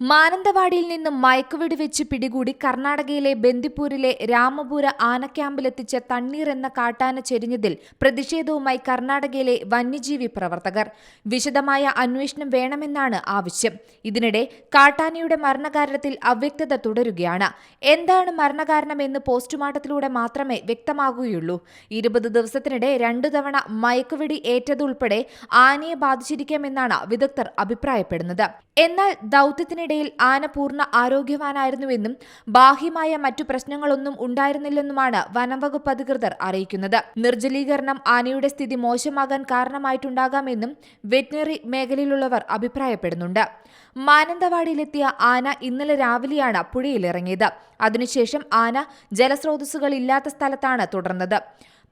മാനന്തവാടിയിൽ നിന്നും മയക്കുവെടി വെച്ച് പിടികൂടി കർണാടകയിലെ ബന്ദിപ്പൂരിലെ രാമപുര ആനക്യാമ്പിലെത്തിച്ച തണ്ണീർ എന്ന കാട്ടാന ചെരിഞ്ഞതിൽ പ്രതിഷേധവുമായി കർണാടകയിലെ വന്യജീവി പ്രവർത്തകർ. വിശദമായ അന്വേഷണം വേണമെന്നാണ് ആവശ്യം. ഇതിനിടെ കാട്ടാനയുടെ മരണകാരണത്തിൽ അവ്യക്തത തുടരുകയാണ്. എന്താണ് മരണകാരണമെന്ന് പോസ്റ്റ്മോർട്ടത്തിലൂടെ മാത്രമേ വ്യക്തമാകുകയുള്ളൂ. ഇരുപത് ദിവസത്തിനിടെ രണ്ടു തവണ മയക്കുവെടി ഏറ്റതുൾപ്പെടെ ആനയെ ബാധിച്ചിരിക്കാമെന്നാണ് വിദഗ്ധർ അഭിപ്രായപ്പെടുന്നത്. എന്നാൽ ദൌത്യത്തിനിടയിൽ ആന പൂർണ ആരോഗ്യവാനായിരുന്നുവെന്നും ബാഹ്യമായ മറ്റു പ്രശ്നങ്ങളൊന്നും ഉണ്ടായിരുന്നില്ലെന്നുമാണ് വനംവകുപ്പ് അധികൃതർ അറിയിക്കുന്നത്. നിർജലീകരണം ആനയുടെ സ്ഥിതി മോശമാകാൻ കാരണമായിട്ടുണ്ടാകാമെന്നും വെറ്റിനറി മേഖലയിലുള്ളവർ അഭിപ്രായപ്പെടുന്നുണ്ട്. മാനന്തവാടിയിലെത്തിയ ആന ഇന്നലെ രാവിലെയാണ് പുഴയിലിറങ്ങിയത്. അതിനുശേഷം ആന ജലസ്രോതസ്സുകളില്ലാത്ത സ്ഥലത്താണ് തുടർന്നത്.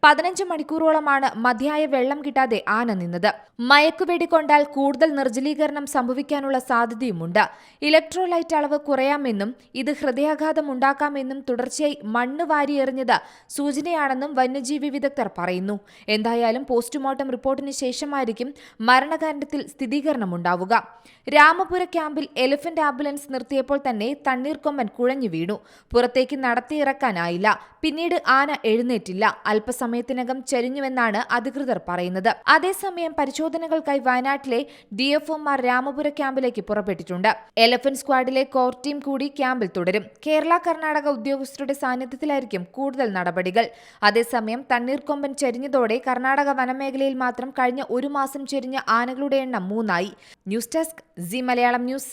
പതിനഞ്ച് മണിക്കൂറോളമാണ് മതിയായ വെള്ളം കിട്ടാതെ ആന നിന്നത്. മയക്കുവെടി കൊണ്ടാൽ കൂടുതൽ നിർജലീകരണം സംഭവിക്കാനുള്ള സാധ്യതയുമുണ്ട്. ഇലക്ട്രോലൈറ്റ് അളവ് കുറയാമെന്നും ഇത് ഹൃദയാഘാതം ഉണ്ടാക്കാമെന്നും തുടർച്ചയായി മണ്ണ് വാരിയെറിഞ്ഞത് സൂചനയാണെന്നും വന്യജീവി വിദഗ്ധർ പറയുന്നു. എന്തായാലും പോസ്റ്റ്മോർട്ടം റിപ്പോർട്ടിന് ശേഷമായിരിക്കും മരണകാരണത്തിൽ സ്ഥിരീകരണമുണ്ടാവുക. രാമപുര ക്യാമ്പിൽ എലിഫന്റ് ആംബുലൻസ് നിർത്തിയപ്പോൾ തന്നെ തണ്ണീർക്കൊമ്പൻ കുഴഞ്ഞു വീണു. പുറത്തേക്ക് നടത്തിയിറക്കാനായില്ല. പിന്നീട് ആന എഴുന്നേറ്റില്ല. അല്പസമയത്തിനകം ചരിഞ്ഞുവെന്നാണ് അധികൃതർ പറയുന്നത്. അതേസമയം പരിശോധനകൾക്കായി വയനാട്ടിലെ ഡിഎഫ്ഒമാർ രാമപുര ക്യാമ്പിലേക്ക് പുറപ്പെട്ടിട്ടുണ്ട്. എലഫന്റ് സ്ക്വാഡിലെ കോർ ടീം കൂടി ക്യാമ്പിൽ തുടരും. കേരള കർണാടക ഉദ്യോഗസ്ഥരുടെ സാന്നിധ്യത്തിലായിരിക്കും കൂടുതൽ നടപടികൾ. അതേസമയം തണ്ണീർക്കൊമ്പൻ ചരിഞ്ഞതോടെ കർണാടക വനമേഖലയിൽ മാത്രം കഴിഞ്ഞ ഒരു മാസം ചെരിഞ്ഞ ആനകളുടെ എണ്ണം മൂന്നായി. News desk G Malayalam news.